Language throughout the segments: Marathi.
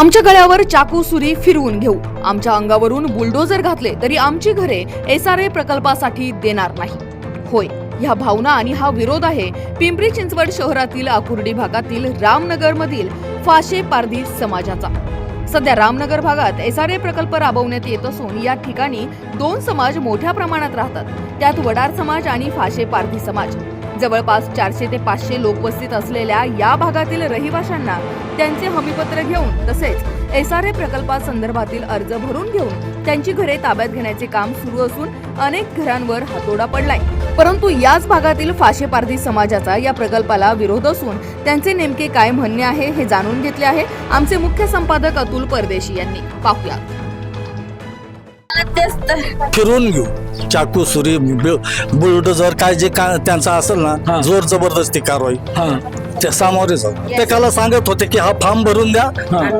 आमच्या गळ्यावर चाकू सुरी फिरवून घेऊ. आमच्या अंगावरून बुलडोजर घातले तरी आमची घरे एस आर ए प्रकल्पासाठी देणार नाही. होय ह्या भावना आणि हा विरोध आहे पिंपरी चिंचवड शहरातील आकुर्डी भागातील रामनगरमधील फाशे पारधी समाजाचा. सध्या रामनगर भागात एस आर ए प्रकल्प राबवण्यात येत असून या ठिकाणी दोन समाज मोठ्या प्रमाणात राहतात. त्यात वडार समाज आणि फाशे पारधी समाज. जवळपास चारशे ते पाचशे लोकवस्तीत असलेल्या या भागातील रहिवाशांना त्यांचे हमीपत्र घेऊन तसेच एस आर ए प्रकल्पासंदर्भातील अर्ज भरून घेऊन त्यांची घरे ताब्यात घेण्याचे काम सुरू असून अनेक घरांवर हातोडा पडलाय. परंतु याच भागातील फाशेपारधी समाजाचा या प्रकल्पाला विरोध असून त्यांचे नेमके काय म्हणणे आहे हे जाणून घेतले आहे आमचे मुख्य संपादक अतुल परदेशी यांनी. पाहूया तेच तर फिरून घेऊ. चाकू सुरी बुलडोजर काय जे का त्यांचा असेल ना हा. जोर जबरदस्ती कारवाई. हा. ते सामोरे जाऊ. प्रत्येकाला सांगत होते की हा फॉर्म भरून द्या.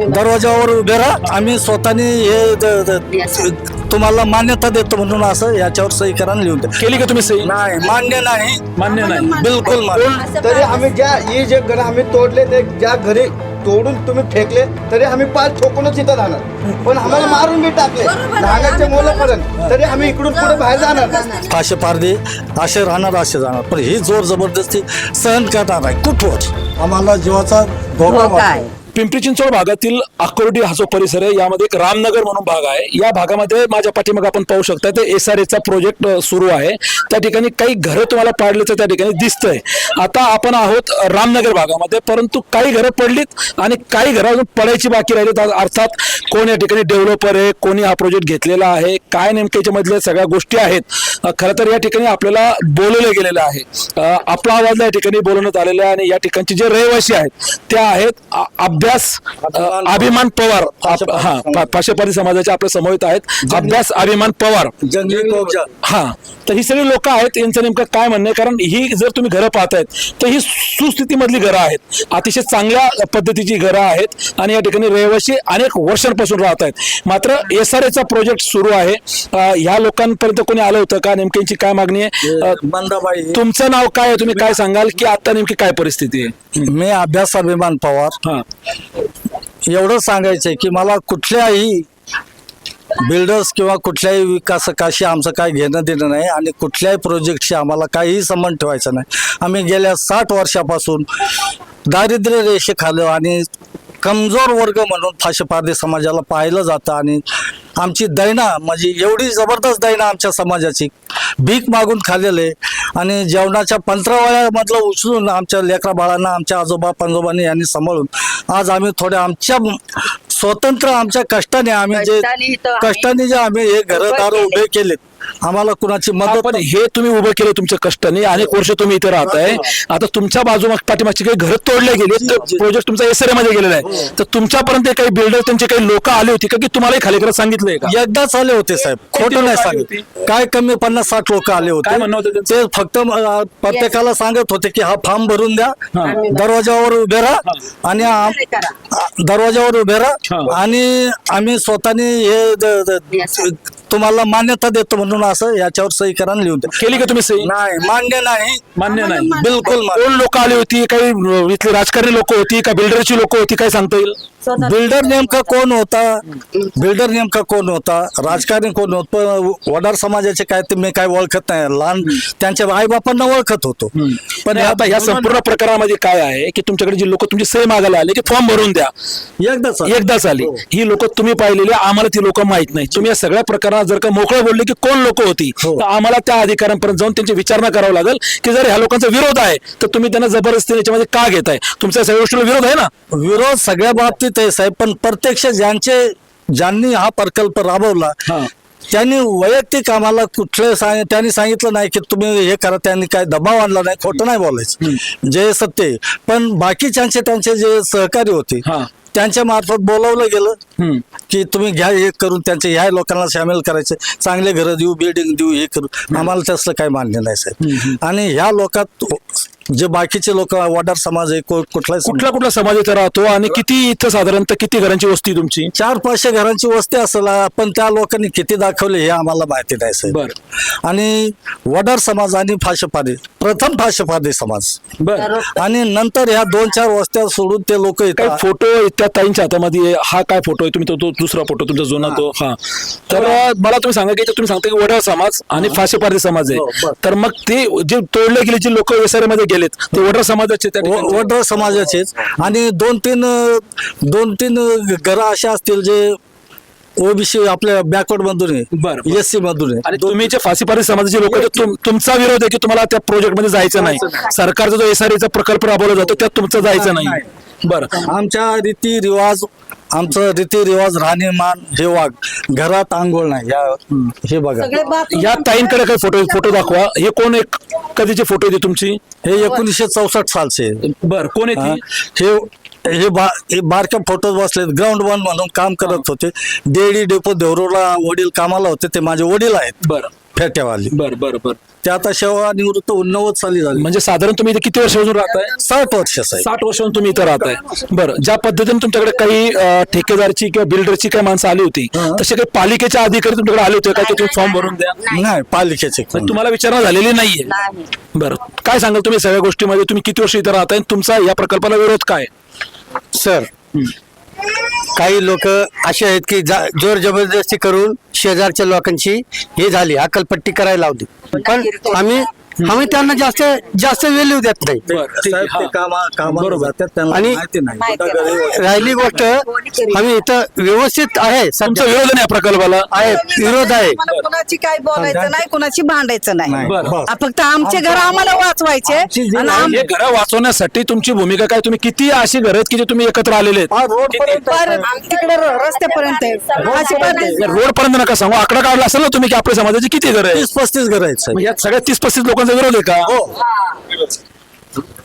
दरवाजावर उभे राहा. आम्ही स्वतःने हे द- द- तुम्हाला मान्यता देतो म्हणून असं याच्यावर सही करा आणि लिहून द्या. केली का तुम्ही सही? नाही मान्य नाही. मान्य नाही. बिलकुल मान्य तरी आम्ही ज्या हे जे घर आम्ही तोडले ते ज्या घरी तोडून तुम्ही फेकले तरी आम्ही पाच ठोकूनच इथं राहणार पण आम्हाला मारून बी टाकले. लहानाचे मुलापर्यंत तरी आम्ही इकडून पुढे बाहेर जाणार. फाशे पारदे असे राहणार असे जाणार. पण ही जोर जबरदस्ती सहन करणार नाही. कुठवच आम्हाला जीवाचा धोका वाटतो. आहे. पिंपरी चिंचवड भागातील अकोर्डी हा जो परिसर आहे. यामध्ये एक रामनगर म्हणून भाग आहे. या भागामध्ये माझ्या पाठीमागे आपण पाहू शकता ते एस आर एचा प्रोजेक्ट सुरू आहे. त्या ठिकाणी काही घरं तुम्हाला पाडल्याचं त्या ठिकाणी दिसतंय. आता आपण आहोत रामनगर भागामध्ये परंतु काही घरं पडलीत आणि काही घरं अजून पडायची बाकी राहिलीत. अर्थात कोण या ठिकाणी डेव्हलपर आहे कोणी हा प्रोजेक्ट घेतलेला आहे काय नेमक्या याच्यामधल्या सगळ्या गोष्टी आहेत. खरं तर या ठिकाणी आपल्याला बोलवलं गेलेलं आहे. आपला आवाज या ठिकाणी बोलवण्यात आलेला आहे आणि या ठिकाणचे जे रहिवासी आहेत त्या आहेत. अभ्यास अभ्यास अभिमान पवार हा पाशेपारी समाजाचे आपल्यासमोर आहेत. अभ्यास अभिमान पवार. हा. तर ही सगळी लोक आहेत यांचं नेमकं काय म्हणणं कारण ही जर तुम्ही घरं पाहतायत तर ही सुस्थितीमधली घरं आहेत. अतिशय चांगल्या पद्धतीची घरं आहेत आणि या ठिकाणी रहिवासी अनेक वर्षांपासून राहत आहेत मात्र एस आर एचा प्रोजेक्ट सुरू आहे. ह्या लोकांपर्यंत कोणी आलं होतं का? नेमक्यांची काय मागणी आहे? तुमचं नाव काय आहे? तुम्ही काय सांगाल की आता नेमकी काय परिस्थिती आहे? मी अभ्यास अभिमान पवार. एवढं सांगायचं आहे की मला कुठल्याही बिल्डर्स किंवा कुठल्याही विकासकाशी आमचं काय घेणं देणं नाही आणि कुठल्याही प्रोजेक्टशी आम्हाला काहीही संबंध ठेवायचा नाही. आम्ही गेल्या साठ वर्षापासून दारिद्र्य रेषेखालं आणि कमजोर वर्ग म्हणून फाशेपारधी समाजाला पाहिलं जातं आणि आमची दैना म्हणजे एवढी जबरदस्त दैना आमच्या समाजाची भीक मागून खाल्लेले आणि जेवणाच्या पंधरावळ्यामधलं उचलून आमच्या लेकरा बाळांना आमच्या आजोबा पंजोबांनी यांनी सांभाळून आज आम्ही थोडे आमच्या स्वतंत्र आमच्या कष्टाने आम्ही जे कष्टाने जे आम्ही हे घरदार. उभे केलेत आम्हाला कुणाची मदत पण हे तुम्ही उभं केलं तुमच्या कष्टाने. अनेक वर्ष तुम्ही इथे राहताय. आता तुमच्या बाजू पाठीमागची काही घरं तोडले गेले तर प्रोजेक्ट तुमचा एसआरए मध्ये गेलेला आहे. तर तुमच्यापर्यंत काही बिल्डर त्यांचे काही लोक आले होते का? की तुम्हाला खाली करत सांगितलंय का? एकदाच आले होते साहेब. खोटं लोकं नाही आली सांगित काय कमी पन्नास साठ लोक आले होते? ते फक्त प्रत्येकाला सांगत होते की हा फॉर्म भरून द्या. हा. दरवाजावर उभे राहा. आणि हे दरवाजावर उभे राहा. हा. आणि आम्ही स्वतःने हे. तुम्हाला मान्यता देतो म्हणून असं याच्यावर सही करा आणि लिहून द्या. केली का तुम्ही सही? नाही मान्य नाही. मान्य नाही. बिलकुल मान्य कोण लोक आली होती? काही इथली राजकारणी लोक होती का? बिल्डरची लोक होती? काय सांगता येईल? बिल्डर नेमका कोण होता? बिल्डर नेमका कोण होता? राजकारणी कोण होत? वडार समाजाचे काय ते मी काय ओळखत नाही. लहान त्यांच्या आई बापांना ओळखत होतो. पण आता या संपूर्ण प्रकारामध्ये काय आहे की तुमच्याकडे जी लोक तुमची सही मागायला आले की फॉर्म भरून द्या. एकदाच एकदाच आली. हो. ही लोक तुम्ही पाहिलेली आम्हाला ती लोक माहीत नाही. तुम्ही या सगळ्या प्रकारात जर का मोकळं बोलले की कोण लोक होती हो. तर आम्हाला त्या अधिकाऱ्यांपर्यंत जाऊन त्यांची विचारणा करावं लागेल की जर ह्या लोकांचा विरोध आहे तर तुम्ही त्यांना जबरदस्ती याच्यामध्ये का घेताय? तुमच्या सगळ्या गोष्टीला विरोध आहे ना? विरोध सगळ्या बाबतीत आहे साहेब पण प्रत्यक्ष ज्यांचे ज्यांनी हा प्रकल्प राबवला हा. त्यांनी वैयक्तिक आम्हाला कुठलं सांग त्यांनी सांगितलं नाही की तुम्ही हे करा त्यांनी काय दबाव आणला नाही खोटं नाही बोलायचं जे सत्य आहे. पण बाकीच्यांचे त्यांचे जे सहकारी होते हा. त्यांच्या मार्फत बोलावलं गेलं हम्म. की तुम्ही घ्या हे करून त्यांचे ह्या लोकांना सामील करायचे चांगले घरं देऊ बिल्डिंग देऊ हे करू आम्हाला तसलं काही मान्य नाही साहेब आणि ह्या लोकात जे बाकीचे लोक वडार समाज आहे को- कुठलाही समाज- कुठला कुठला समाज इथे राहतो आणि किती इथं साधारणतः किती घरांची वस्ती आहे तुमची? चार पाचशे घरांची वस्ती असेल पण त्या लोकांनी किती दाखवले हे आम्हाला माहिती नाही साहेब. बर. आणि वडार समाज आणि फाशेपादी प्रथम फाशेपादी समाज. बर. आणि नंतर ह्या दोन चार वस्त्या सोडून ते लोक काही येतात फोटो त्या ताईंच्या हातामध्ये आहे. हा काय फोटो आहे? तुम्ही तो तो दुसरा फोटो तुमचा जुना तो हा. तर मला तुम्ही सांगा की इथं तुम्ही सांगता की वडार समाज आणि फाशेपारधी समाज हो, आहे बरं. तर मग ते जे तोडले गेले जे लोक मध्ये गेलेत. ते वडार समाजाचे त्या. वडर समाजाचेच. आणि दोन तीन दोन तीन घरं असे असतील जे ओबीसी आपल्या बॅकवर्ड मधून आहे. एस सी मधून आहे. आणि तुम्ही जे फाशीपारी समाजाचे लोक तुमचा विरोध आहे की तुम्हाला त्या प्रोजेक्टमध्ये जायचं नाही? सरकारचा जो एसआरएचा प्रकल्प राबवला जातो त्यात तुमचं जायचं नाही. बरं. आमच्या रीती रिवाज आमचं रीती रिवाज राहणीमान हे वाघ घरात आंघोळ नाही. या हे बघा. या ताईंकडे काही फोटो फोटो दाखवा. हे कोण एक कधीचे फोटो ते तुमची? हे एकोणीसशे चौसष्ट सालचे. बर कोण हा. ती? हे. हे बा हे बारक्या फोटो बसले ग्राउंड वन म्हणून काम करत होते. डेडी डेपो देवरोला वडील कामाला होते. ते माझे वडील आहेत. बर. फेट्यावाली. बर बर बर. ते आता सेवा निवृत्त नव्वद साली झाली. म्हणजे साधारण तुम्ही इथे किती वर्षापासून राहताय? साठ वर्ष साहेब. साठ वर्षांपासून तुम्ही इथं राहताय. बरं ज्या पद्धतीने तुमच्याकडे काही अं, ठेकेदारची किंवा बिल्डरची काही माणसं आली होती. तसे काही पालिकेचे अधिकारी तुमच्याकडे आले होते का? की तुम्ही फॉर्म भरून द्या? नाही पालिकेचे पण तुम्हाला विचारणा झालेली नाहीये. बरं काय सांगाल तुम्ही सगळ्या गोष्टीमध्ये? तुम्ही किती वर्ष इथं राहताय आणि तुमचा या प्रकल्पाला विरोध काय? सर काही लोक असे आहेत की जा- जोर जबरदस्ती करून शेजारच्या लोकांची हे झाली अकलपट्टी करायला लावली. पण आम्ही आम्ही त्यांना जास्त जास्त व्हॅल्यू देत नाही. आणि-. राहिली गोष्ट आम्ही इथं व्यवस्थित आहे. तुमचं विरोध नाही या प्रकल्पाला? आहे विरोध आहे. कुणाची काय बोलायचं नाही कुणाची भांडायचं नाही. फक्त आमचे घर आम्हाला वाचवायचे आणि हे घरं वाचवण्यासाठी तुमची भूमिका काय? तुम्ही किती अशी घर आहेत की जे तुम्ही एकत्र आलेले तिकडे रस्त्यापर्यंत. रोड पर्यंत नका सांगू. आकडा काढला असेल ना तुम्ही की आपल्या समाजाची किती घर आहे? तीस पस्तीस घर आहेत साहेब. मग यात सगळ्या तीस पस्तीस लोकांचा विरोध आहे का?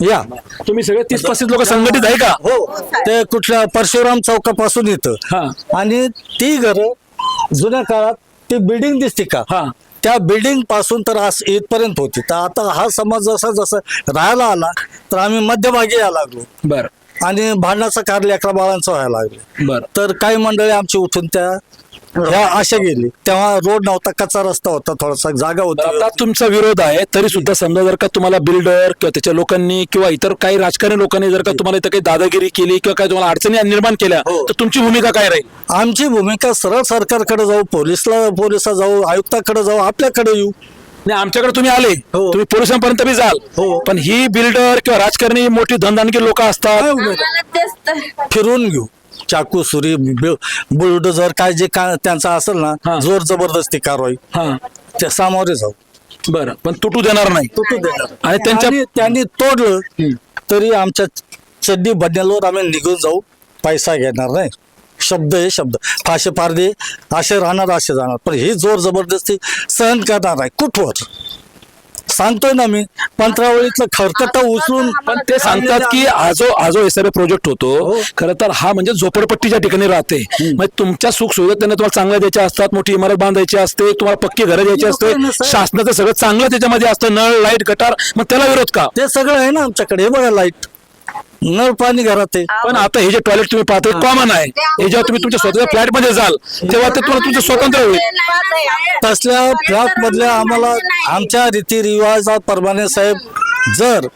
या. तुम्ही सगळे तीस पस्तीस लोक संघटित आहे का? हो. ते कुठल्या परशुराम चौकापासून येतं. हा. आणि ती घर जुन्या काळात ती बिल्डिंग दिसते का? हा. त्या बिल्डिंगपासून तर आज इथपर्यंत होती. तर आता हा समाज जसा जसा राहायला आला तर आम्ही मध्यभागी यायला लागलो. बर. आणि भांडणाचं कार लेकरा बाळांचं व्हायला लागले. बर. तर काही मंडळी आमची उठून त्या ह्या अशा गेली. तेव्हा रोड नव्हता कच्चा रस्ता होता थोडासा जागा आता होती तुमचा विरोध आहे तरी सुद्धा समजा जर का तुम्हाला बिल्डर किंवा त्याच्या लोकांनी किंवा इतर काही राजकारणी लोकांनी जर का तुम्हाला इथं काही दादागिरी केली किंवा काही तुम्हाला अडचणी निर्माण केल्या हो. तर तुमची भूमिका काय राहील? आमची भूमिका सरळ सरकारकडे जाऊ पोलिसला पोलिसा जाऊ आयुक्ताकडे जाऊ आपल्याकडे येऊ. नाही आमच्याकडे तुम्ही आले. हो. तुम्ही पोलिसांपर्यंत बी जाल. हो. पण ही बिल्डर किंवा राजकारणी मोठी धनदानगी लोक असतात? फिरून घेऊ. चाकू सुरी बुलडोजर काय जे काय त्यांचं असेल हा. ना जोर जबरदस्ती कारवाई. हा. त्या सामोरे जाऊ. बरं पण तुटू देणार नाही. तुटू देणार. आणि त्यांच्या आणि त्यांनी तोडलं तरी आमच्या चड्डी बदल्यावर आम्ही निघून जाऊ. पैसा घेणार नाही. शब्द आहे शब्द. फाशे पारदे असे राहणार असे जाणार. पण ही जोर जबरदस्ती सहन करणार आहे कुठवर? सांगतोय ना मी. पंधरावळीतलं खरकट उचलून पण ते सांगतात की हा जो हा जो एसआरए प्रोजेक्ट होतो. हो. खरं तर हा म्हणजे झोपडपट्टीच्या ठिकाणी राहते. म्हणजे तुमच्या सुख सुविधा त्यांना तुम्हाला चांगल्या द्यायच्या असतात मोठी इमारत बांधायची असते तुम्हाला पक्की घरं द्यायची असते शासनाचं सगळं चांगलं त्याच्यामध्ये असतं नळ लाइट गटार मग त्याला विरोध का? ते सगळं आहे ना आमच्याकडे बघा लाइट नळ पाणी घरात आहे. पण आता हे जे टॉयलेट तुम्ही पाहताय कॉमन आहे. हे जेव्हा तुम्ही तुमच्या स्वतःच्या फ्लॅटमध्ये जाल तेव्हा ते तुम्हाला तुमचं स्वतंत्र होईल. तसल्या फ्लॅट मधल्या आम्हाला आमच्या रीतिरिवाजाप्रमाणे साहेब जर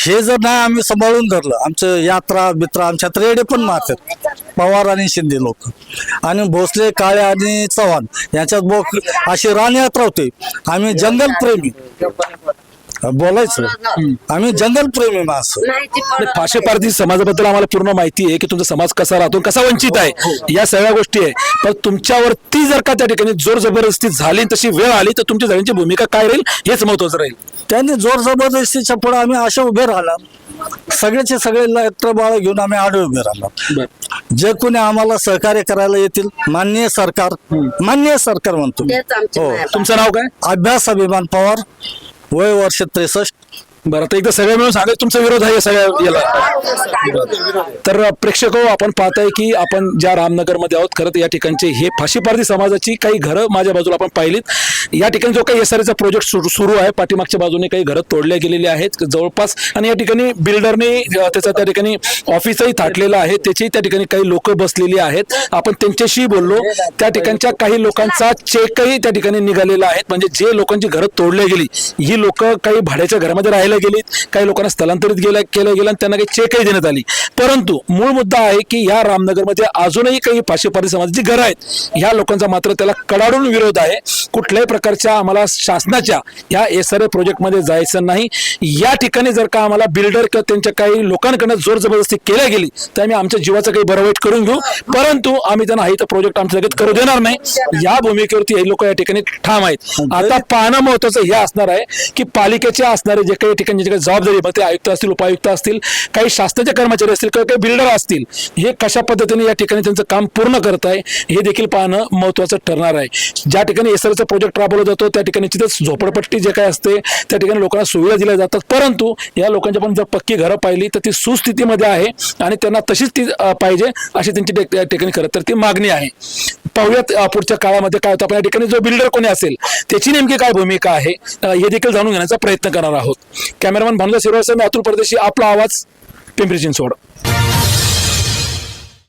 हे जर नाही आम्ही सांभाळून धरलं आमचं यात्रा बित्रा आमच्यात रेडे पण मारतात. पवार आणि शिंदे लोक. आणि भोसले काळे आणि चव्हाण यांच्यात बोक अशी रानयात्रा होती. आम्ही जंगल प्रेमी बोलायचं. आम्ही जंगल प्रेमी माणसं. फाशे पारधी समाजाबद्दल आम्हाला पूर्ण माहिती आहे की तुमचा समाज कसा राहतो कसा वंचित आहे. या सगळ्या गोष्टी आहे. पण तुमच्यावरती जर का त्या ठिकाणी जोर जबरदस्ती झाली तशी वेळ आली तर तुमच्या सगळ्यांची भूमिका काय राहील? हेच महत्वाचं राहील. त्यांनी जोर जबरदस्तीच्या पुढे आम्ही असे उभे राहिला. सगळ्याचे सगळे लेकरं बाळ घेऊन आम्ही आडवे उभे राहिलो. जे कोणी आम्हाला सहकार्य करायला येतील माननीय सरकार माननीय सरकार म्हणतो हो. तुमचं नाव काय? अभ्यास अभिमान पवार. वय वर्ष त्रेसष्ट. बरं आता एकदा सगळ्या मिळून सांगा तुमचा विरोध आहे या सगळ्या याला. तर प्रेक्षक हो, आपण पाहताय की आपण ज्या रामनगरमध्ये आहोत खरं तर या ठिकाणचे हे फाशीपारधी समाजाची काही घरं माझ्या बाजूला आपण पाहिलीत. या ठिकाणी जो काही एसआरचा प्रोजेक्ट सुरू आहे पाठीमागच्या बाजूने काही घरं तोडल्या गेलेली आहेत जवळपास. आणि या ठिकाणी बिल्डरने त्याचा त्या ठिकाणी ऑफिसही थाटलेलं आहे त्याची त्या ठिकाणी काही लोक बसलेली आहेत. आपण त्यांच्याशी बोललो. त्या ठिकाणच्या काही लोकांचा चेकही त्या ठिकाणी निघालेला आहे. म्हणजे जे लोकांची घरं तोडल्या गेली ही लोक काही भाड्याच्या घरामध्ये राहायला गेलीत काही लोकांना स्थलांतरित गेलं केलं गेलं आणि त्यांना काही चेकही देण्यात आली. परंतु मूळ मुद्दा आहे की या रामनगरमध्ये अजूनही काही पाशेपारी समाजाची घरं आहेत. ह्या लोकांचा मात्र त्याला कडाडून विरोध आहे. कुठल्याही प्रकारच्या आम्हाला शासनाच्या या एस आर ए प्रोजेक्टमध्ये जायचं नाही. या ठिकाणी जर का आम्हाला बिल्डर किंवा त्यांच्या काही लोकांकडनं जोर जबरदस्ती केल्या गेली तर आम्ही आमच्या जीवाचं काही बरं वाईट करून घेऊ. परंतु आम्ही त्यांना हा प्रोजेक्ट आमच्या लगेच करू देणार नाही. या भूमिकेवरती हे लोक या ठिकाणी ठाम आहेत. आता पाहणं महत्वाचं हे असणार आहे की पालिकेचे असणारे जे काही ठिकाणी जे काही जबाबदारी मग ते आयुक्त असतील उपायुक्त असतील काही शासनाचे कर्मचारी असतील किंवा काही बिल्डर असतील हे कशा पद्धतीने या ठिकाणी त्यांचं काम पूर्ण करत आहे हे देखील पाहणं महत्त्वाचं ठरणार आहे. ज्या ठिकाणी एसआरचा प्रोजेक्ट राबवला जातो त्या ठिकाणी तिथेच झोपडपट्टी जे काय असते त्या ठिकाणी लोकांना सुविधा दिल्या जातात. परंतु या लोकांच्या पण जर पक्की घरं पाहिली तर ती सुस्थितीमध्ये आहे आणि त्यांना तशीच ती पाहिजे अशी त्यांची ठिकाणी खरं तर ती मागणी आहे. पाहूयात पुढच्या काळामध्ये काय होतं आपण या ठिकाणी जो बिल्डर कोणी असेल त्याची नेमकी काय भूमिका आहे हे देखील जाणून घेण्याचा प्रयत्न करणार आहोत. कॅमेरामॅन भानुदा शिरोळ मी अतुल परदेशी आपला आवाज पिंपरी चिंचवड